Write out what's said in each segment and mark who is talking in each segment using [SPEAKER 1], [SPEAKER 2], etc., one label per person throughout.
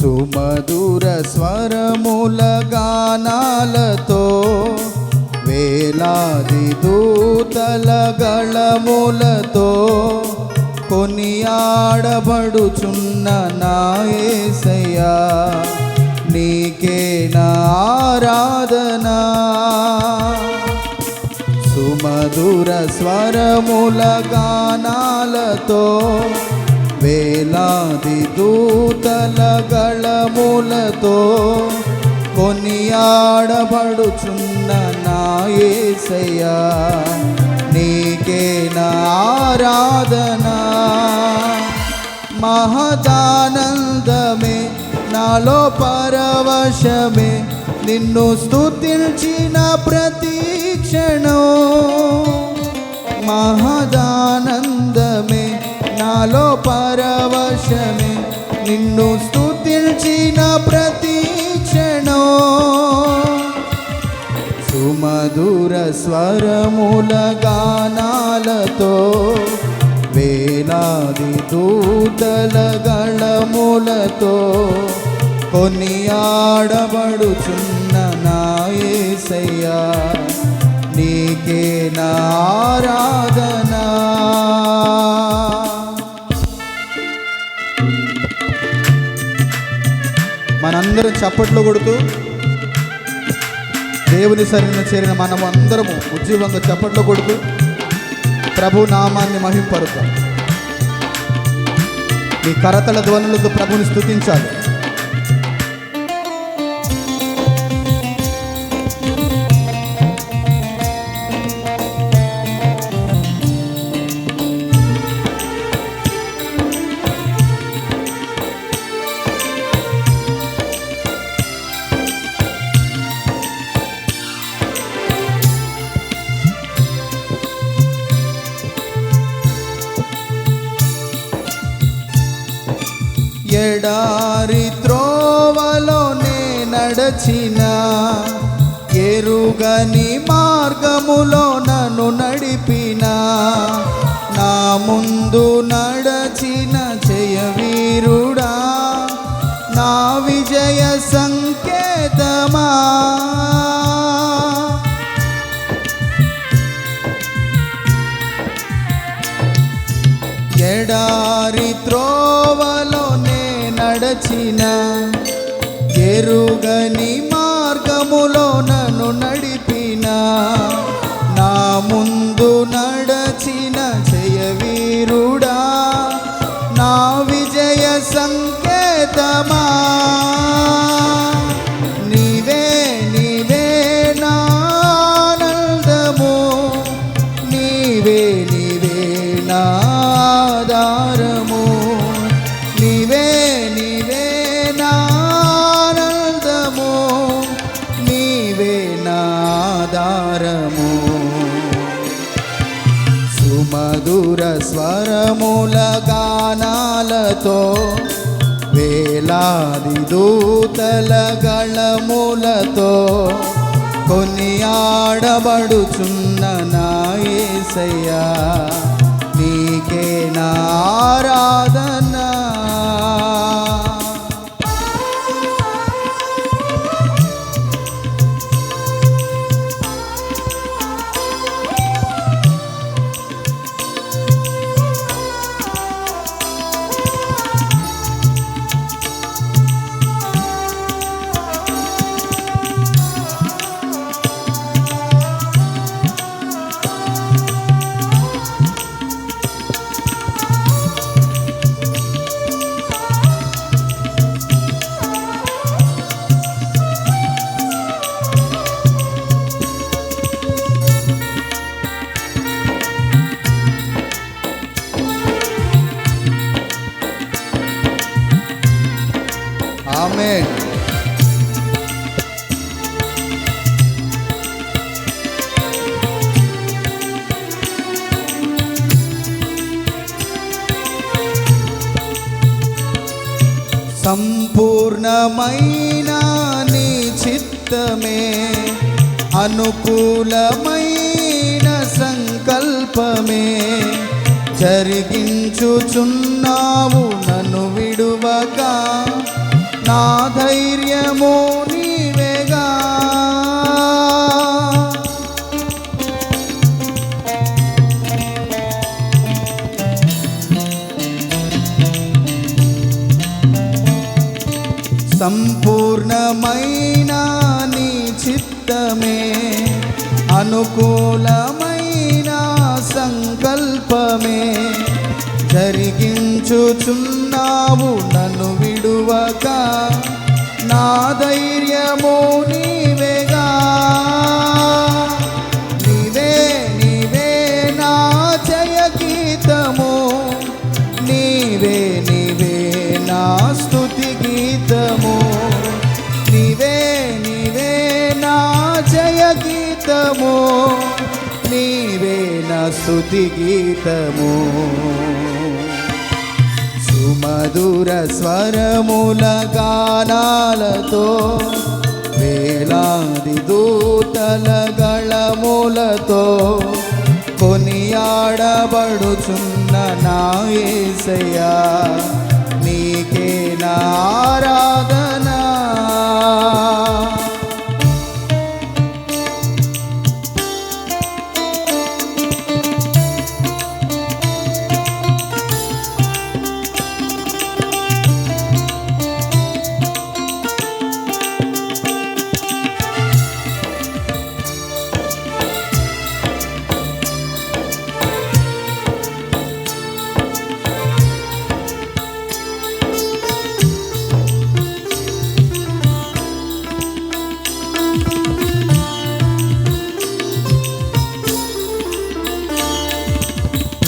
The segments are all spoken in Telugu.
[SPEAKER 1] సుమధుర స్వరముల గానాలతో వేలాది దూతల గళములతో కొనియాడబడుచున్న నాయసయ్యా నీకే నారాధనా సుమధుర స్వరముల గానాలతో వేలాది దూతల గళములతో కొనియాడబడుచున్న నాయసయ్యా నీకే నా మహదానందమే నాలో పరవశమే నిన్ను స్తుతించిన ప్రతీక్షణో స్వరముల గానాలతో వేలాది దూతల గళములతో కొనియాడబడుచున్న నాయసయ్యా నీకే నారాధనా మనందరం చప్పట్లు కొడుతూ దేవుని సరిన చేరిన మనం అందరము ఉజ్జీవంగా చప్పట్లు కొడుతూ ప్రభు నామాన్ని మహింపరుద్దాం. ఈ కరతల ధ్వనులతో ప్రభుని స్తుతించాలి. ఎడారి త్రోవలోనే నడచిన ఎరుగని మార్గములో నన్ను నడిపిన నా ముందు నడచిన నడచిన సుమధుర స్వరముల గానాలతో వేలాది దూతల గళములతో కొనియాడబడుచున్న నాయసయ్యా నీకే నారాధన సంపూర్ణమైన నీ చిత్తమే. అనుకూలమైన సంకల్పమే. జరిగించుచున్నావు నా సంపూర్ణమైన నీ చిత్తమే అనుకూలమైన సంకల్పమే. జరిగించుచున్నావు నన్ను విడువక నా ధైర్యమో నీవేగా. గీతము నీవే నా గీతము. సుమధుర స్వరముల గానాలతో వేలాది దూతల గళములతో కొనియాడబడుచున్న నా ఏసయ్యా.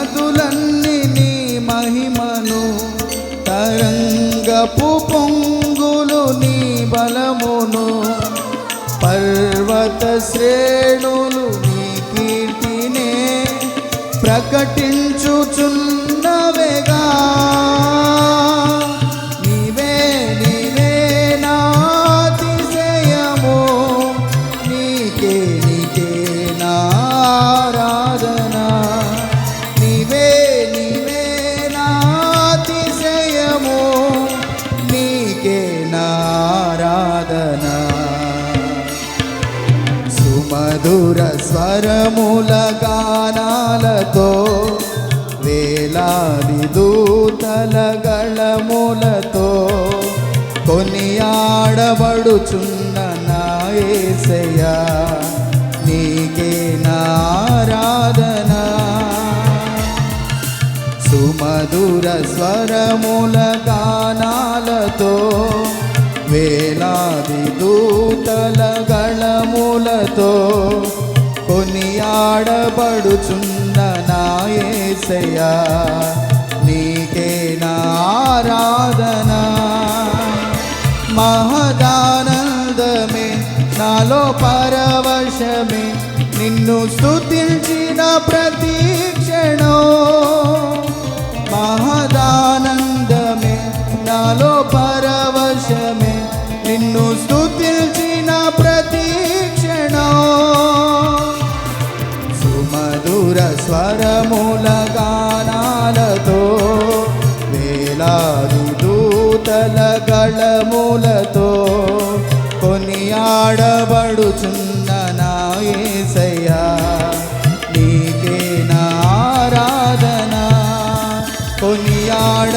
[SPEAKER 1] నదులన్నీ నీ మహిమను తరంగపు పొంగులు నీ బలమును పర్వత శ్రేణులు నీ కీర్తినే ప్రకటి మధుర స్వరముల గానాలతో వేలాది దూతల గళములతో కొనియాడబడుచున్న నా యేసయ్యా నీకే నారాధన. సుమధుర స్వరములగా కొనియాడబడుచున్న నా నీకే నారాధన మహదానందమే నాలో పరవశమే నిన్ను స్థుతించిన ప్రతి క్షణం. మహదానందమే నాలో పరవశమే నిన్ను కరళములతో కొనియాడబడుచున్న నా ఏసయ్యా నీకే నా ఆరాధన. కొనియాడబడుచున్న